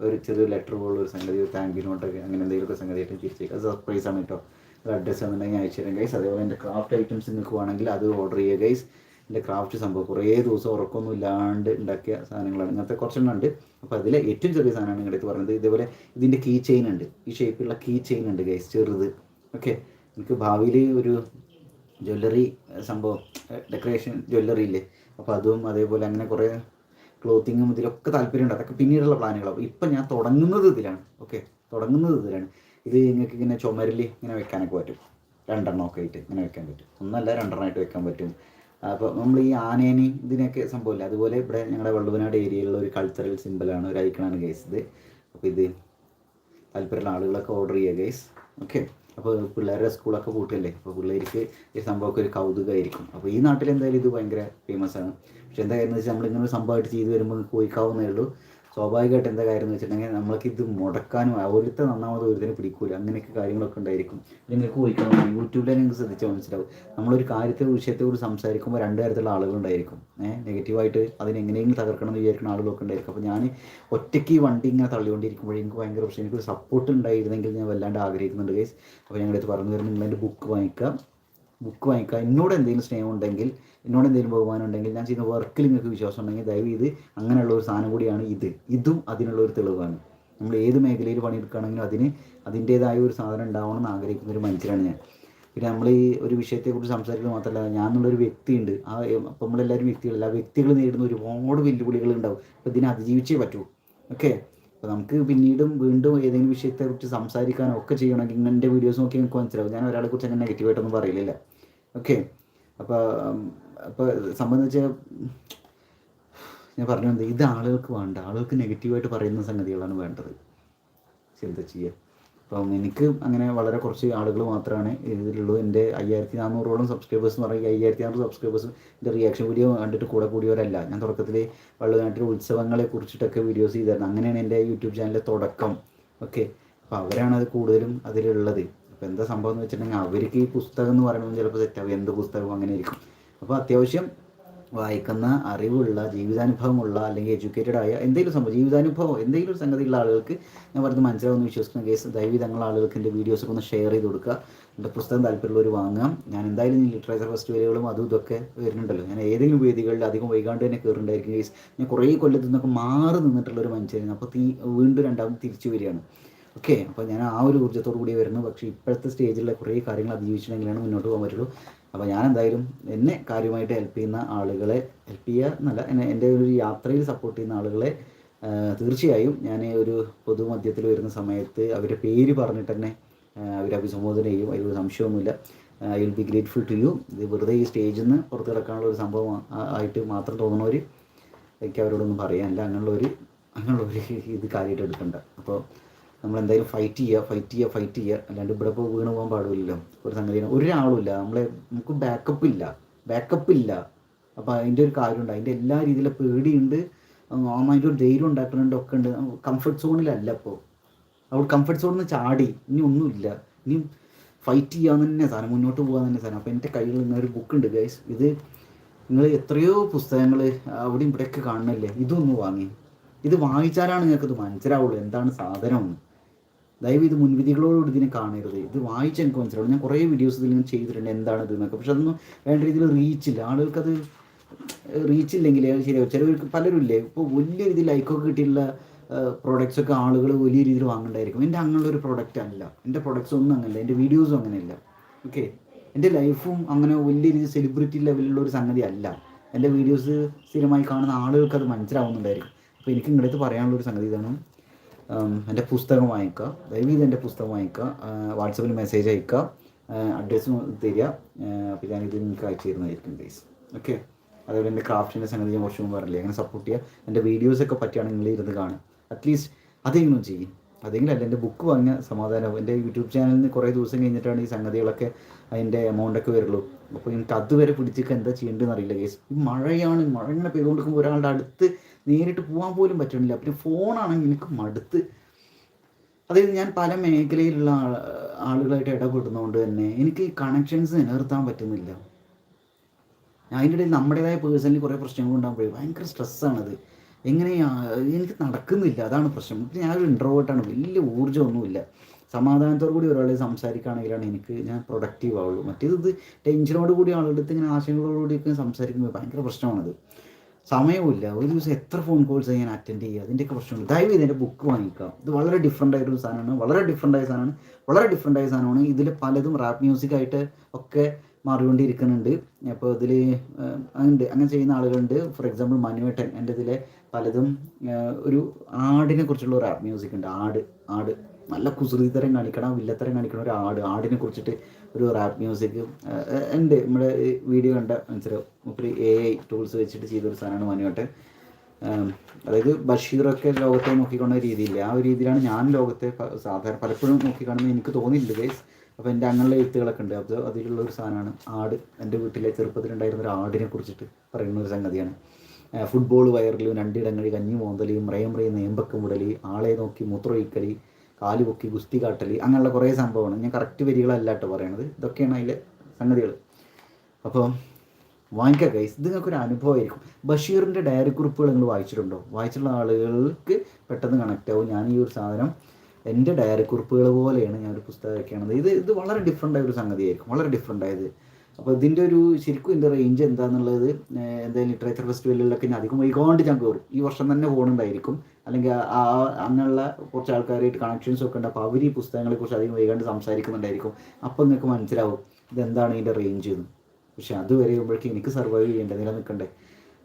ഒരു ചെറിയൊരു ലെറ്റർ പോലുള്ള ഒരു സംഗതി ഒരു താങ്ക് യു നോട്ടൊക്കെ അങ്ങനെ എന്തെങ്കിലുമൊക്കെ സംഗതിയായിട്ട് തിരിച്ചേക്കുക സർപ്രൈസ് ആണ് കേട്ടോ അഡ്രസ്സ് വന്നിട്ടുണ്ടെങ്കിൽ അയച്ചു തരാം ഗൈസ് അതേപോലെ എന്റെ ക്രാഫ്റ്റ് ഐറ്റംസ് നിങ്ങൾക്ക് വേണമെങ്കിൽ അത് ഓർഡർ ചെയ്യുക ഗൈസ് എന്റെ ക്രാഫ്റ്റ് സംഭവം. കുറേ ദിവസം ഉറക്കമൊന്നും ഇല്ലാണ്ട് ഉണ്ടാക്കിയ സാധനങ്ങളാണ്. ഇങ്ങനത്തെ കുറച്ചെണ്ണം ഉണ്ട്. അപ്പോൾ അതിലെ ഏറ്റവും ചെറിയ സാധനമാണ് നിങ്ങളുടെ അടുത്ത് പറഞ്ഞത്. ഇതേപോലെ ഇതിന്റെ കീ ചെയിൻ ഉണ്ട്. ഈ ഷേപ്പിലുള്ള കീ ചെയിൻ ഉണ്ട് ഗൈസ് ചെറുത്. ഓക്കെ എനിക്ക് ഭാവിയിൽ ഒരു ജ്വല്ലറി സംഭവം ഡെക്കറേഷൻ ജ്വല്ലറി ഇല്ലേ? അപ്പോൾ അതും അതേപോലെ അങ്ങനെ കുറേ ക്ലോത്തിങ്ങും ഇതിലൊക്കെ താല്പര്യമുണ്ട് അതൊക്കെ പിന്നീടുള്ള പ്ലാനുകളാണ് ഇപ്പം ഞാൻ തുടങ്ങുന്നത് ഇതിലാണ്. ഓക്കെ തുടങ്ങുന്നത് ഇതിലാണ്. ഇത് നിങ്ങൾക്ക് ഇങ്ങനെ ചുമരിൽ ഇങ്ങനെ വെക്കാനൊക്കെ പറ്റും. രണ്ടെണ്ണം ഒക്കെ ആയിട്ട് ഇങ്ങനെ വെക്കാൻ പറ്റും. ഒന്നല്ല രണ്ടെണ്ണമായിട്ട് വെക്കാൻ പറ്റും. അപ്പോൾ നമ്മൾ ഈ ആനേനി ഇതിനൊക്കെ സംഭവമില്ല? അതുപോലെ ഇവിടെ ഞങ്ങളുടെ വള്ളുവനാട് ഏരിയയിലുള്ള ഒരു കൾച്ചറൽ സിമ്പിളാണ് ഒരു ഐക്കണാണ് ഗൈസ് ഇത്. അപ്പോൾ ഇത് താല്പര്യമുള്ള ആളുകളൊക്കെ ഓർഡർ ചെയ്യുക ഗൈസ് ഓക്കെ അപ്പോൾ പിള്ളേരുടെ സ്കൂളൊക്കെ പൂട്ടല്ലേ അപ്പോൾ പിള്ളേർക്ക് ഈ സംഭവമൊക്കെ ഒരു കൗതുകമായിരിക്കും അപ്പോൾ ഈ നാട്ടിൽ എന്തായാലും ഇത് ഭയങ്കര ഫേമസ് ആണ്. പക്ഷെ എന്തായാലും വെച്ചാൽ നമ്മളിങ്ങനെ ഒരു സംഭവമായിട്ട് ചെയ്ത് വരുമ്പോൾ നിങ്ങൾക്ക് പോയിക്കാവുന്നേ ഉള്ളൂ. സ്വാഭാവികമായിട്ട് എന്താ കാര്യം എന്ന് വെച്ചിട്ടുണ്ടെങ്കിൽ നമ്മൾക്ക് ഇത് മുടക്കാനും ഒരുത്തെ നന്നാമത് ഒരുത്തിനെ പിടിക്കൂല. അങ്ങനെയൊക്കെ കാര്യങ്ങളൊക്കെ ഉണ്ടായിരിക്കും. നിങ്ങൾക്ക് ചോദിക്കണം യൂട്യൂബിൽ നിങ്ങൾക്ക് ശ്രദ്ധിച്ചാൽ മനസ്സിലാവും. നമ്മളൊരു കാര്യത്തെ വിഷയത്തെക്കുറിച്ച് സംസാരിക്കുമ്പോൾ രണ്ട് തരത്തിലുള്ള ആളുകളുണ്ടായിരിക്കും ഏഹ് നെഗറ്റീവായിട്ട് അതിനെങ്ങനെയെങ്കിലും തകർക്കണം എന്ന് വിചാരിക്കുന്ന ആളുകളൊക്കെ ഉണ്ടായിരിക്കും. അപ്പോൾ ഞാൻ ഒറ്റയ്ക്ക് ഈ വണ്ടി ഇങ്ങനെ തള്ളിക്കൊണ്ടിരിക്കുമ്പോൾ എനിക്ക് ഭയങ്കര പ്രശ്നം. എനിക്കൊരു സപ്പോർട്ട് ഉണ്ടായിരുന്നെങ്കിൽ ഞാൻ വല്ലാണ്ട് ആഗ്രഹിക്കുന്നുണ്ട് ഗൈസ് അപ്പോൾ ഞങ്ങളിത് പറഞ്ഞു തരുന്നത് നിങ്ങൾ എന്റെ ബുക്ക് വാങ്ങിക്കുക ബുക്ക് വാങ്ങിക്കുക എന്നോട് എന്തെങ്കിലും സ്നേഹം ഉണ്ടെങ്കിൽ എന്നോട് എന്തെങ്കിലും ബഹുമാനം ഉണ്ടെങ്കിൽ ഞാൻ ചെയ്യുന്ന വർക്കിൽ നിങ്ങൾക്ക് വിശ്വാസം ഉണ്ടെങ്കിൽ ദയവ് ഇത് അങ്ങനെയുള്ള ഒരു സാധനം കൂടിയാണ് ഇത്. ഇതും അതിനുള്ള ഒരു തെളിവാണ്. നമ്മൾ ഏത് മേഖലയിൽ പണിയെടുക്കുകയാണെങ്കിലും അതിന് അതിന്റേതായ ഒരു സാധനം ഉണ്ടാവണം എന്ന് ആഗ്രഹിക്കുന്ന ഒരു മനുഷ്യനാണ് ഞാൻ. പിന്നെ നമ്മൾ ഈ ഒരു വിഷയത്തെക്കുറിച്ച് സംസാരിക്കുന്നത് മാത്രമല്ല ഞാൻ എന്നുള്ളൊരു വ്യക്തിയുണ്ട്. ആ അപ്പം നമ്മളെല്ലാവരും വ്യക്തികളല്ല ആ വ്യക്തികൾ നേരിടുന്ന ഒരുപാട് വെല്ലുവിളികൾ ഉണ്ടാവും. അപ്പോൾ ഇതിനെ അതിജീവിച്ചേ പറ്റൂ. ഓക്കെ? അപ്പോൾ നമുക്ക് പിന്നീടും വീണ്ടും ഏതെങ്കിലും വിഷയത്തെക്കുറിച്ച് സംസാരിക്കാനോ ഒക്കെ ചെയ്യണമെങ്കിൽ ഇങ്ങനെ വീഡിയോസ് നോക്കി നിങ്ങൾക്ക് മനസ്സിലാവും. ഞാൻ ഒരാളെ കുറിച്ച് അങ്ങനെ നെഗറ്റീവായിട്ടൊന്നും പറയില്ല ഓക്കെ? അപ്പോൾ അപ്പോൾ സംബന്ധിച്ച് ഞാൻ പറഞ്ഞു എന്താ ഇത് ആളുകൾക്ക് വേണ്ട. ആളുകൾക്ക് നെഗറ്റീവായിട്ട് പറയുന്ന സംഗതികളാണ് വേണ്ടത്. ചിന്ത ചെയ്യുക അപ്പം എനിക്ക് അങ്ങനെ വളരെ കുറച്ച് ആളുകൾ മാത്രമാണ് ഇതിലുള്ളൂ എന്റെ അയ്യായിരത്തി നാനൂറോളം സബ്സ്ക്രൈബേഴ്സ് എന്ന് പറയുക അയ്യായിരത്തി നാനൂറ് സബ്സ്ക്രൈബേഴ്സ് എന്റെ റിയാക്ഷൻ വീഡിയോ കണ്ടിട്ട് കൂടെ കൂടിയവരല്ല. ഞാൻ തുടക്കത്തിൽ വള്ളുനാട്ടിലെ ഉത്സവങ്ങളെ കുറിച്ചിട്ടൊക്കെ വീഡിയോസ് ചെയ്തായിരുന്നു. അങ്ങനെയാണ് എന്റെ യൂട്യൂബ് ചാനലിലെ തുടക്കം. ഓക്കെ അപ്പോൾ അവരാണ് അത് കൂടുതലും അതിലുള്ളത്. അപ്പോൾ എന്താ സംഭവം എന്ന് വെച്ചിട്ടുണ്ടെങ്കിൽ അവർക്ക് ഈ പുസ്തകം എന്ന് പറയുമ്പോൾ ചിലപ്പോൾ തെറ്റാവും എന്ത് പുസ്തകവും അങ്ങനെ ആയിരിക്കും. അപ്പോൾ അത്യാവശ്യം വായിക്കുന്ന അറിവുള്ള ജീവിതാനുഭവമുള്ള അല്ലെങ്കിൽ എഡ്യൂക്കേറ്റഡ് ആയ എന്തെങ്കിലും സംഭവം ജീവിതാനുഭവം എന്തെങ്കിലും ഒരു സംഗതിയുള്ള ആളുകൾക്ക് ഞാൻ പറഞ്ഞത് മനസ്സിലാവുമെന്ന് വിശ്വസിക്കുന്ന. കേസ് ദയവ് തങ്ങൾ ആളുകൾക്ക് എന്റെ വീഡിയോസൊക്കെ ഒന്ന് ഷെയർ ചെയ്ത് കൊടുക്കുക. എന്റെ പുസ്തകം താല്പര്യമുള്ളവർ വാങ്ങാം. ഞാൻ എന്തായാലും ലിറ്ററേച്ചർ ഫെസ്റ്റിവലുകളും അതും ഇതൊക്കെ വരുന്നുണ്ടല്ലോ. ഞാൻ ഏതെങ്കിലും വേദികളിൽ അധികം വൈകാണ്ട് തന്നെ കയറുന്നുണ്ടായിരിക്കും കേസ് ഞാൻ കുറേ കൊല്ലത്തു നിന്നൊക്കെ മാറി നിന്നിട്ടുള്ള ഒരു മനുഷ്യനാണ്. അപ്പോൾ തീ വീണ്ടും രണ്ടാമത് തിരിച്ചു വരികയാണ്. ഓക്കെ അപ്പോൾ ഞാൻ ആ ഒരു ഊർജത്തോടു കൂടി വരുന്നു. പക്ഷേ ഇപ്പോഴത്തെ സ്റ്റേജിലെ കുറേ കാര്യങ്ങൾ അതിജീവിച്ചിട്ടുണ്ടെങ്കിലാണ് മുന്നോട്ട് പോകാൻ പറ്റുള്ളൂ. അപ്പോൾ ഞാൻ എന്തായാലും എന്നെ കാര്യമായിട്ട് ഹെൽപ്പ് ചെയ്യുന്ന ആളുകളെ ഹെൽപ്പ് ചെയ്യുക എന്നല്ല എന്നെ എന്റെ ഒരു യാത്രയിൽ സപ്പോർട്ട് ചെയ്യുന്ന ആളുകളെ തീർച്ചയായും ഞാൻ ഒരു പൊതുമധ്യത്തിൽ വരുന്ന സമയത്ത് അവരുടെ പേര് പറഞ്ഞിട്ട് തന്നെ അവരെ അഭിസംബോധന ചെയ്യും. അതിലൊരു സംശയമൊന്നുമില്ല. I will be grateful to you ഇത് വെറുതെ ഈ സ്റ്റേജിൽ നിന്ന് പുറത്ത് കിടക്കാനുള്ള ഒരു സംഭവം ആയിട്ട് മാത്രം തോന്നുന്നവർ എനിക്ക് അവരോടൊന്നും പറയാനില്ല. അങ്ങനെയുള്ള ഒരു അങ്ങനെയുള്ള ഒരു ഇത് കാര്യമായിട്ട് എടുക്കണ്ട. അപ്പോൾ നമ്മൾ എന്തായാലും ഫൈറ്റ് ചെയ്യുക ഫൈറ്റ് ചെയ്യുക ഫൈറ്റ് ചെയ്യുക അല്ലാണ്ട് ഇവിടെ ഇപ്പോൾ വീണ് പോകാൻ പാടില്ലല്ലോ. ഒരു സംഗതി ഒരാളുമില്ല. നമ്മളെ നമുക്ക് ബാക്കപ്പ് ഇല്ല. ബാക്കപ്പ് ഇല്ല. അപ്പോൾ അതിന്റെ ഒരു കാര്യമുണ്ട്. അതിന്റെ എല്ലാ രീതിയിലും പേടിയുണ്ട്. അതിന്റെ ഒരു ധൈര്യം ഉണ്ടാക്കുന്നുണ്ട് ഒക്കെ ഉണ്ട്. കംഫർട്ട് സോണിലല്ല ഇപ്പോൾ അവിടെ കംഫർട്ട് സോണിൽ നിന്ന് ചാടി. ഇനി ഒന്നുമില്ല. ഇനി ഫൈറ്റ് ചെയ്യാൻ തന്നെ സാധനം. മുന്നോട്ട് പോകാൻ തന്നെ സാധനം. അപ്പോൾ എന്റെ കയ്യിൽ നിന്ന് ഒരു ബുക്ക് ഉണ്ട് ഗൈസ് ഇത് നിങ്ങൾ എത്രയോ പുസ്തകങ്ങൾ അവിടെയും ഇവിടെയൊക്കെ കാണുന്നില്ലേ ഇതൊന്ന് വാങ്ങി. ഇത് വാങ്ങിച്ചാലാണ് നിങ്ങൾക്കത് മനസ്സിലാവുള്ളൂ. എന്താണ് സാധനം? ദയവ് ഇത് മുൻവിധികളോടുകൂടി ഇതിനെ കാണരുത്. ഇത് വായിച്ച് എനിക്ക് മനസ്സിലാവും. ഞാൻ കുറേ വീഡിയോസ് ഇതിൽ ഞാൻ ചെയ്തിട്ടുണ്ട്. എന്താണ് ഇത് എന്നൊക്കെ. പക്ഷെ അതൊന്നും വേണ്ട രീതിയിൽ റീച്ചില്ല ആളുകൾക്കത് റീച്ച് ഇല്ലെങ്കിൽ ശരിയാവും. ചിലവർക്ക് പലരും ഇല്ലേ? ഇപ്പോൾ വലിയ രീതിയിൽ ലൈക്കൊക്കെ കിട്ടിയിട്ടുള്ള പ്രോഡക്റ്റ്സ് ഒക്കെ ആളുകൾ വലിയ രീതിയിൽ വാങ്ങണ്ടായിരിക്കും. എന്റെ അങ്ങനെയുള്ള ഒരു പ്രൊഡക്റ്റ് അല്ല. എന്റെ പ്രോഡക്റ്റ്സ് ഒന്നും അങ്ങനെയല്ല എന്റെ വീഡിയോസും അങ്ങനെയല്ല. ഓക്കെ എന്റെ ലൈഫും അങ്ങനെ വലിയ രീതിയിൽ സെലിബ്രിറ്റി ലെവലിലുള്ള ഒരു സംഗതി അല്ല. എന്റെ വീഡിയോസ് സ്ഥിരമായി കാണുന്ന ആളുകൾക്ക് അത് മനസ്സിലാവുന്നുണ്ടായിരിക്കും. അപ്പോൾ എനിക്ക് ഇങ്ങോട്ട് പറയാനുള്ള ഒരു സംഗതി ഇതാണ്. എന്റെ പുസ്തകം വാങ്ങിക്കുക ദയവ് ചെയ്ത് എന്റെ പുസ്തകം വാങ്ങിക്കുക വാട്സപ്പിൽ മെസ്സേജ് അയക്കുക. അഡ്രസ്സ് തരിക. അപ്പോൾ ഞാനിത് നിങ്ങൾക്ക് അയച്ചു തരുന്നതായിരിക്കും ഗൈസ് ഓക്കെ അതേപോലെ എന്റെ ക്രാഫ്റ്റിന്റെ സംഗതി ഞാൻ കുറച്ച് മുമ്പ് അങ്ങനെ സപ്പോർട്ട് ചെയ്യുക. എന്റെ വീഡിയോസൊക്കെ പറ്റുകയാണെങ്കിൽ ഇരുന്ന് കാണും അറ്റ്ലീസ്റ്റ് അതെങ്കിലും ചെയ്യും. അതെങ്കിലും അല്ല എന്റെ ബുക്ക് വാങ്ങിയ സമാധാനം. എന്റെ യൂട്യൂബ് ചാനലിൽ നിന്ന് കുറേ ദിവസം കഴിഞ്ഞിട്ടാണ് ഈ സംഗതികളൊക്കെ അതിന്റെ എമൗണ്ടൊക്കെ വരുള്ളൂ. അപ്പോൾ എനിക്ക് അതുവരെ പിടിച്ചിട്ട് എന്താ ചെയ്യേണ്ടതെന്ന് അറിയില്ല കേസ് ഈ മഴയാണ്. മഴ ഇങ്ങനെ പെയ്തുകൊണ്ടിരിക്കുമ്പോൾ ഒരാളുടെ അടുത്ത് നേരിട്ട് പോകാൻ പോലും പറ്റുന്നില്ല. പിന്നെ ഫോണാണെങ്കിൽ എനിക്ക് മടുത്ത്. അതായത് ഞാൻ പല മേഖലയിലുള്ള ആളുകളായിട്ട് ഇടപെടുന്നതുകൊണ്ട് തന്നെ എനിക്ക് കണക്ഷൻസ് നിലനിർത്താൻ പറ്റുന്നില്ല. അതിന്റെ ഇടയിൽ നമ്മുടേതായ പേഴ്സണലി കുറേ പ്രശ്നങ്ങൾ ഉണ്ടാകുമ്പോഴേ ഭയങ്കര സ്ട്രെസ്സാണത് എങ്ങനെയാ എനിക്ക് നടക്കുന്നില്ല. അതാണ് പ്രശ്നം. ഞാനൊരു ഇൻട്രോവേർട്ടാണ് വലിയ ഊർജമൊന്നുമില്ല. സമാധാനത്തോടു കൂടി ഒരാളെ സംസാരിക്കുകയാണെങ്കിലാണ് എനിക്ക് ഞാൻ പ്രൊഡക്റ്റീവ് ആവുള്ളൂ. മറ്റേത് ഇത് ടെൻഷനോട് കൂടി ആളുടെ അടുത്ത് ഇങ്ങനെ ആശയങ്ങളോടുകൂടി ഒക്കെ സംസാരിക്കുമ്പോൾ ഭയങ്കര പ്രശ്നമാണത്. സമയവുമില്ല. ഒരു ദിവസം എത്ര ഫോൺ കോൾസ് ഞാൻ അറ്റൻഡ് ചെയ്യുക? അതിന്റെയൊക്കെ പ്രശ്നമുണ്ട്. ദയവ് ഇതിന്റെ ബുക്ക് വാങ്ങിക്കാം ഇത് വളരെ ഡിഫറെന്റ് ആയിട്ടൊരു സാധനമാണ്. വളരെ ഡിഫറെന്റ് ആയ സാധനമാണ്. വളരെ ഡിഫറെന്റ് ആയ സാധനമാണ്. ഇതിൽ പലതും റാപ്പ് മ്യൂസിക് ആയിട്ട് ഒക്കെ മാറിക്കൊണ്ടിരിക്കുന്നുണ്ട്. അപ്പോൾ ഇതിൽ ഉണ്ട്. അങ്ങനെ ചെയ്യുന്ന ആളുകളുണ്ട്. ഫോർ എക്സാമ്പിൾ മനുവേട്ടൻ എന്റെ ഇതിലെ പലതും ഒരു ആടിനെ കുറിച്ചുള്ള ഒരു റാപ്പ് മ്യൂസിക് ഉണ്ട്. ആട് ആട്. നല്ല കുസൃതിത്തരം കാണിക്കണം വില്ലത്തരം കാണിക്കണ ഒരു ആട് ആടിനെ കുറിച്ചിട്ട് ഒരു റാപ്പ് മ്യൂസിക് ഉണ്ട്. നമ്മുടെ വീഡിയോ കണ്ട മനസ്സിലാവും ഒത്തിരി എ ഐ ടൂൾസ് വെച്ചിട്ട് ചെയ്തൊരു സാധനമാണ് മനുവട്ടെ അതായത് ബഷീറൊക്കെ ലോകത്തെ നോക്കിക്കൊണ്ട രീതിയില്ല? ആ ഒരു രീതിയിലാണ് ഞാൻ ലോകത്തെ സാധാരണ പലപ്പോഴും നോക്കിക്കാണെന്ന് എനിക്ക് തോന്നിയില്ല ഗൈസ് അപ്പോൾ എന്റെ അങ്ങനെയുള്ള എഴുത്തുകളൊക്കെ ഉണ്ട്. അപ്പോൾ അതിലുള്ള ഒരു സാധനമാണ്. ആട് എന്റെ വീട്ടിലെ ചെറുപ്പത്തിലുണ്ടായിരുന്ന ഒരു ആടിനെ കുറിച്ചിട്ട് പറയുന്ന ഒരു സംഗതിയാണ്. ഫുട്ബോൾ വയറിലും രണ്ടിടങ്ങളിൽ കഞ്ഞി മോന്തലി മറയം മ്രയം നേമ്പക്കം മുടലി ആളെ നോക്കി മൂത്രമൊഴിക്കലി കാൽ പൊക്കി ഗുസ്തി കാട്ടൽ അങ്ങനെയുള്ള കുറേ സംഭവമാണ്. ഞാൻ കറക്റ്റ് വരികളല്ല കേട്ടോ പറയണത്. ഇതൊക്കെയാണ് അതിലെ സംഗതികൾ അപ്പോൾ വാങ്ങിക്കുക ഗൈസ് ഇത് നിങ്ങൾക്ക് ഒരു അനുഭവമായിരിക്കും ബഷീറിന്റെ ഡയറി കുറിപ്പുകൾ നിങ്ങൾ വായിച്ചിട്ടുണ്ടോ? വായിച്ചിട്ടുള്ള ആളുകൾക്ക് പെട്ടെന്ന് കണക്റ്റ് ആവും. ഞാൻ ഈ ഒരു സാധനം എന്റെ ഡയറി കുറിപ്പുകൾ പോലെയാണ് ഞാൻ ഒരു പുസ്തകം വയ്ക്കണത് ഇത് ഇത് വളരെ ഡിഫറെന്റ് ആയ ഒരു സംഗതിയായിരിക്കും. വളരെ ഡിഫറെന്റ് ആയത്. അപ്പോൾ ഇതിന്റെ ഒരു ശരിക്കും ഇതിന്റെ റേഞ്ച് എന്താണെന്നുള്ളത് എന്താ ലിറ്ററേച്ചർ ഫെസ്റ്റിവലുകളിലൊക്കെ ഞാൻ അധികം വൈകാണ്ട് ഞാൻ കയറും ഈ വർഷം തന്നെ പോകുന്നുണ്ടായിരിക്കും അല്ലെങ്കിൽ ആ- അങ്ങനെയുള്ള കുറച്ച് ആൾക്കാരായിട്ട് കണക്ഷൻസ് ഒക്കെ ഉണ്ട്. അപ്പോൾ അവർ ഈ പുസ്തകങ്ങളെക്കുറിച്ച് അധികം വൈകാണ്ട് സംസാരിക്കുന്നുണ്ടായിരിക്കും. അപ്പോൾ നിങ്ങൾക്ക് മനസ്സിലാവും ഇതെന്താണ് ഇതിന്റെ റേഞ്ച് എന്ന്. പക്ഷെ അത് വരെ ആകുമ്പോഴേക്കും എനിക്ക് സർവൈവ് ചെയ്യേണ്ടത് നിലനിൽക്കണ്ടേ.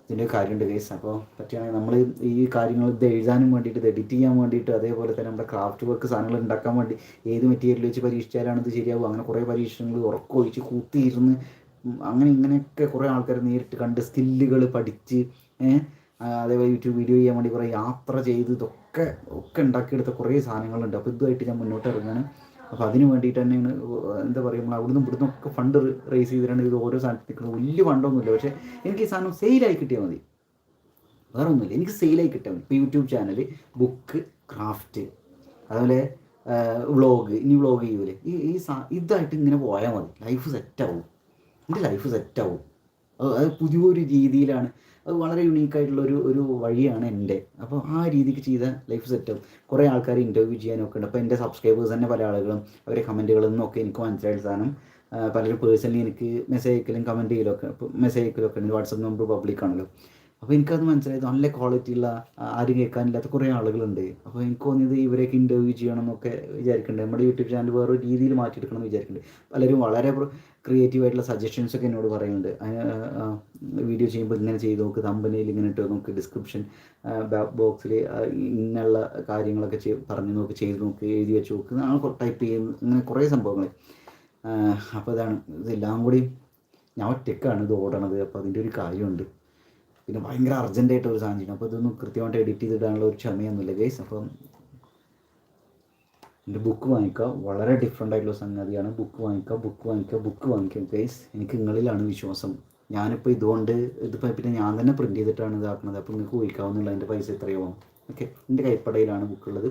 ഇതിന്റെ കാര്യമുണ്ട് കേസ് അപ്പോൾ പറ്റുകയാണെങ്കിൽ നമ്മൾ ഈ കാര്യങ്ങൾ ഇത് എഴുതാനും വേണ്ടിയിട്ട് ഇത് എഡിറ്റ് ചെയ്യാൻ വേണ്ടിയിട്ട് അതേപോലെ തന്നെ നമ്മുടെ ക്രാഫ്റ്റ് വർക്ക് സാധനങ്ങൾ ഉണ്ടാക്കാൻ വേണ്ടി ഏത് മെറ്റീരിയൽ വെച്ച് പരീക്ഷിച്ചാലാണ് ഇത് ശരിയാവും അങ്ങനെ കുറേ പരീക്ഷണങ്ങൾ ഉറക്കൊഴിച്ച് കൂത്തിയിരുന്ന് അങ്ങനെ ഇങ്ങനെയൊക്കെ കുറേ ആൾക്കാർ നേരിട്ട് കണ്ട് സ്കില്ലുകൾ പഠിച്ച് അതേപോലെ യൂട്യൂബ് വീഡിയോ ചെയ്യാൻ വേണ്ടി കുറേ യാത്ര ചെയ്ത് ഇതൊക്കെ ഒക്കെ ഉണ്ടാക്കിയെടുത്ത കുറേ സാധനങ്ങളുണ്ട്. അപ്പോൾ ഇതുമായിട്ട് ഞാൻ മുന്നോട്ട് ഇറങ്ങാണ്. അപ്പോൾ അതിന് വേണ്ടിയിട്ട് തന്നെയാണ് എന്താ പറയുക നമ്മൾ അവിടുന്ന് ഇവിടുന്ന് ഒക്കെ ഫണ്ട് റേസ് ചെയ്തിട്ടാണ് ഇത് ഓരോ സാധനത്തിൽ നിൽക്കുന്നത്. വലിയ ഫണ്ടൊന്നുമില്ല പക്ഷേ എനിക്ക് ഈ സാധനം സെയിലായി കിട്ടിയാൽ മതി. വേറെ ഒന്നുമില്ല. എനിക്ക് സെയിലായി മതി. ഇപ്പോൾ യൂട്യൂബ് ചാനൽ ബുക്ക് ക്രാഫ്റ്റ് അതുപോലെ വ്ളോഗ് ഇനി വ്ളോഗ് ചെയ്യൂലേ? ഈ ഈ ഇതായിട്ട് ഇങ്ങനെ പോയാൽ മതി. ലൈഫ് സെറ്റാവും എന്റെ ലൈഫ് സെറ്റാവും അത് പുതിയൊരു രീതിയിലാണ് അത് വളരെ യുണീക്കായിട്ടുള്ള ഒരു ഒരു വഴിയാണ് എന്റെ. അപ്പോൾ ആ രീതിക്ക് ചെയ്ത ലൈഫ് സെറ്റപ്പ് കുറേ ആൾക്കാർ ഇന്റർവ്യൂ ചെയ്യാനൊക്കെ ഉണ്ട്. അപ്പോൾ എന്റെ സബ്സ്ക്രൈബേഴ്സ് തന്നെ പല ആളുകളും അവരെ കമന്റുകളിൽ നിന്നൊക്കെ എനിക്ക് മനസ്സിലായ സാധനം. പലരും പേഴ്സണലി എനിക്ക് മെസ്സേജ് അയക്കലും കമന്റ് ചെയ്യലൊക്കെ മെസ്സേജ് അയക്കലൊക്കെ ഉണ്ട്. വാട്സപ്പ് നമ്പർ പബ്ലിക് ആണല്ലോ. അപ്പോൾ എനിക്കത് മനസ്സിലായത് നല്ല ക്വാളിറ്റി ഉള്ള ആ, ആരും കേൾക്കാനില്ലാത്ത കുറേ ആളുകളുണ്ട്. അപ്പോൾ എനിക്ക് തോന്നിയത് ഇവരെയൊക്കെ ഇന്റർവ്യൂ ചെയ്യണം എന്നൊക്കെ വിചാരിക്കുന്നുണ്ട്. നമ്മുടെ യൂട്യൂബ് ചാനൽ വേറൊരു രീതിയിൽ മാറ്റിയെടുക്കണം എന്ന് വിചാരിക്കുന്നുണ്ട്. പലരും വളരെ ക്രിയേറ്റീവ് ആയിട്ടുള്ള സജഷൻസ് ഒക്കെ എന്നോട് പറയുന്നുണ്ട്. വീഡിയോ ചെയ്യുമ്പോൾ ഇങ്ങനെ ചെയ്ത് നോക്ക് തമ്പനയിൽ ഇങ്ങനെ ഇട്ട് നോക്ക് ഡിസ്ക്രിപ്ഷൻ ബോക്സിൽ ഇങ്ങനെയുള്ള കാര്യങ്ങളൊക്കെ ചെയ്ത് പറഞ്ഞു നോക്ക് ചെയ്ത് നോക്ക് എഴുതി വെച്ച് നോക്ക് അങ്ങനെ ടൈപ്പ് ചെയ്യുന്ന ഇങ്ങനെ കുറേ സംഭവങ്ങൾ. അപ്പോൾ ഇതാണ് ഇതെല്ലാം കൂടി ഞാൻ ഒറ്റക്കാണ് ഇത് ഓടണത്. അപ്പോൾ അതിന്റെ ഒരു കാര്യമുണ്ട്. പിന്നെ ഭയങ്കര അർജന്റായിട്ട് ഒരു സാധനം ചെയ്യണം. അപ്പോൾ ഇതൊന്നും കൃത്യമായിട്ട് എഡിറ്റ് ചെയ്തിടാനുള്ള ഒരു ക്ഷമയൊന്നുമില്ല ഗൈസ് അപ്പം എന്റെ ബുക്ക് വാങ്ങിക്കുക വളരെ ഡിഫറെന്റ് ആയിട്ടുള്ള സംഗതിയാണ്. ബുക്ക് വാങ്ങിക്കുക ബുക്ക് വാങ്ങിക്കുക ബുക്ക് വാങ്ങിക്കുക ഗൈസ് എനിക്ക് നിങ്ങളിലാണ് വിശ്വാസം. ഞാനിപ്പോൾ ഇതുകൊണ്ട് ഇതിപ്പോൾ പിന്നെ ഞാൻ തന്നെ പ്രിന്റ് ചെയ്തിട്ടാണ് ഇതാക്കുന്നത്. അപ്പോൾ നിങ്ങൾക്ക് ഊഹിക്കാവുന്നില്ല എന്റെ പൈസ എത്രയോ. ഓക്കെ എന്റെ കൈപ്പടയിലാണ് ബുക്കുള്ളത്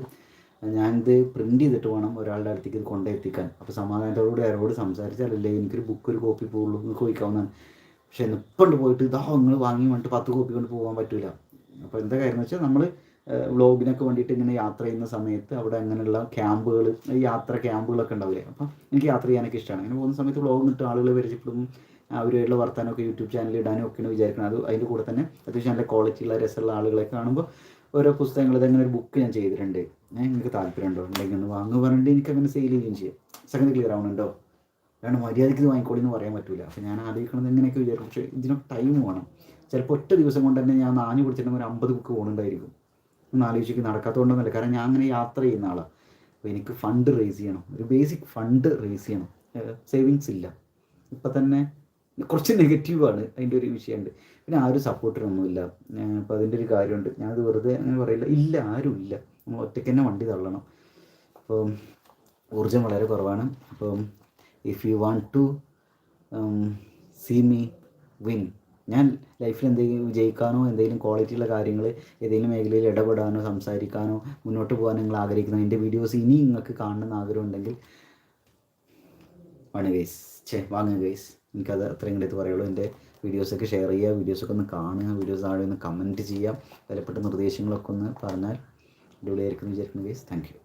ഞാനിത് പ്രിന്റ് ചെയ്തിട്ട് വേണം ഒരാളുടെ അടുത്തേക്ക് ഇത് കൊണ്ടെത്തിക്കാൻ. അപ്പോൾ സമാധാനത്തോടുകൂടി ആരോട് സംസാരിച്ചാലല്ലേ എനിക്കൊരു ബുക്ക് ഒരു കോപ്പി പോകുള്ളൂ നിങ്ങൾക്ക് ഉപയോഗിക്കാവുന്നതാണ് പക്ഷെ എളുപ്പമുണ്ട് പോയിട്ട് ഇതാ നിങ്ങൾ വാങ്ങി വേണ്ടിട്ട് പത്ത് കോപ്പി കൊണ്ട് പോകാൻ പറ്റില്ല അപ്പോൾ എന്താ കാര്യം വെച്ചാൽ നമ്മൾ വ്ളോഗിനൊക്കെ വേണ്ടിയിട്ട് ഇങ്ങനെ യാത്ര ചെയ്യുന്ന സമയത്ത് അവിടെ അങ്ങനെയുള്ള ക്യാമ്പുകൾ യാത്ര ക്യാമ്പുകളൊക്കെ ഉണ്ടാവില്ലേ? അപ്പം എനിക്ക് യാത്ര ചെയ്യാനൊക്കെ ഇഷ്ടമാണ് അങ്ങനെ പോകുന്ന സമയത്ത് വ്ളോഗ് ഇട്ട് ആളുകൾ പരിചയപ്പെടും അവരുമായിട്ടുള്ള വർത്താനമൊക്കെ യൂട്യൂബ് ചാനലിൽ ഇടാനും ഒക്കെയാണ് വിചാരിക്കുന്നത് അത് അതിന്റെ കൂടെ തന്നെ അത്യാവശ്യം നല്ല ക്വാളിറ്റിയുള്ള രസമുള്ള ആളുകളെ കാണുമ്പോൾ ഓരോ പുസ്തകങ്ങൾ ഇതങ്ങനെ ഒരു ബുക്ക് ഞാൻ ചെയ്തിട്ടുണ്ട്. ഞാൻ നിങ്ങൾക്ക് താല്പര്യമുണ്ടോ? ഉണ്ടെങ്കിൽ ഒന്ന് വാങ്ങുക പറഞ്ഞിട്ട് എനിക്ക് അങ്ങനെ സെയിൽ ചെയ്യുകയും ചെയ്യാം. സംഗതി ക്ലിയർ ആവുന്നുണ്ടോ കാരണം മര്യാദയ്ക്ക് ഇത് വാങ്ങിക്കോളി എന്ന് പറയാൻ പറ്റില്ല അപ്പോൾ ഞാൻ ആലോചിക്കണത് എങ്ങനെയൊക്കെ വിചാരിക്കും. പക്ഷേ ഇതിനൊക്കെ ടൈം വേണം. ചിലപ്പോൾ ഒറ്റ ദിവസം കൊണ്ട് തന്നെ ഞാൻ നാഞ്ഞു പിടിച്ചിട്ടുണ്ടെങ്കിൽ ഒരു അമ്പത് ബുക്ക് പോകുന്നുണ്ടായിരിക്കും ഒന്ന് ആലോചിക്ക് നടക്കാത്തതുകൊണ്ടൊന്നുമല്ല കാരണം ഞാൻ അങ്ങനെ യാത്ര ചെയ്യുന്ന ആളാണ് അപ്പോൾ എനിക്ക് ഫണ്ട് റേസ് ചെയ്യണം. ഒരു ബേസിക് ഫണ്ട് റേസ് ചെയ്യണം. സേവിങ്സ് ഇല്ല. ഇപ്പം തന്നെ കുറച്ച് നെഗറ്റീവാണ് അതിന്റെ ഒരു വിഷയമുണ്ട് പിന്നെ ആരും സപ്പോർട്ടിനൊന്നുമില്ല അപ്പോൾ അതിന്റെ ഒരു കാര്യമുണ്ട്. ഞാനത് വെറുതെ അങ്ങനെ പറയില്ല. ഇല്ല ആരും ഇല്ല. നമ്മൾ ഒറ്റയ്ക്ക് തന്നെ വണ്ടി തള്ളണം. അപ്പം ഊർജം വളരെ കുറവാണ്. അപ്പം if you want to see me win ഞാൻ ലൈഫിൽ എന്തെങ്കിലും വിജയിക്കാനോ എന്തെങ്കിലും ക്വാളിറ്റിയുള്ള കാര്യങ്ങൾ ഏതെങ്കിലും മേഖലയിൽ ഇടപെടാനോ സംസാരിക്കാനോ മുന്നോട്ട് പോകാൻ നിങ്ങൾ ആഗ്രഹിക്കുന്ന. എന്റെ വീഡിയോസ് ഇനി നിങ്ങൾക്ക് കാണണമെന്ന് ആഗ്രഹം ഉണ്ടെങ്കിൽ ആണ് ഗൈസ് ചേ വാങ്ങുക ഗൈസ് എനിക്കത് അത്രയും കൂടെ പറയുള്ളൂ. എന്റെ വീഡിയോസൊക്കെ ഷെയർ ചെയ്യുക വീഡിയോസൊക്കെ ഒന്ന് കാണുക വീഡിയോസ് താഴെ ഒന്ന് കമന്റ് ചെയ്യുക. വിലപ്പെട്ട നിർദ്ദേശങ്ങളൊക്കെ ഒന്ന് പറഞ്ഞാൽ അടിപൊളിയായിരിക്കും വിചാരിക്കുന്നു ഗൈസ് താങ്ക് യു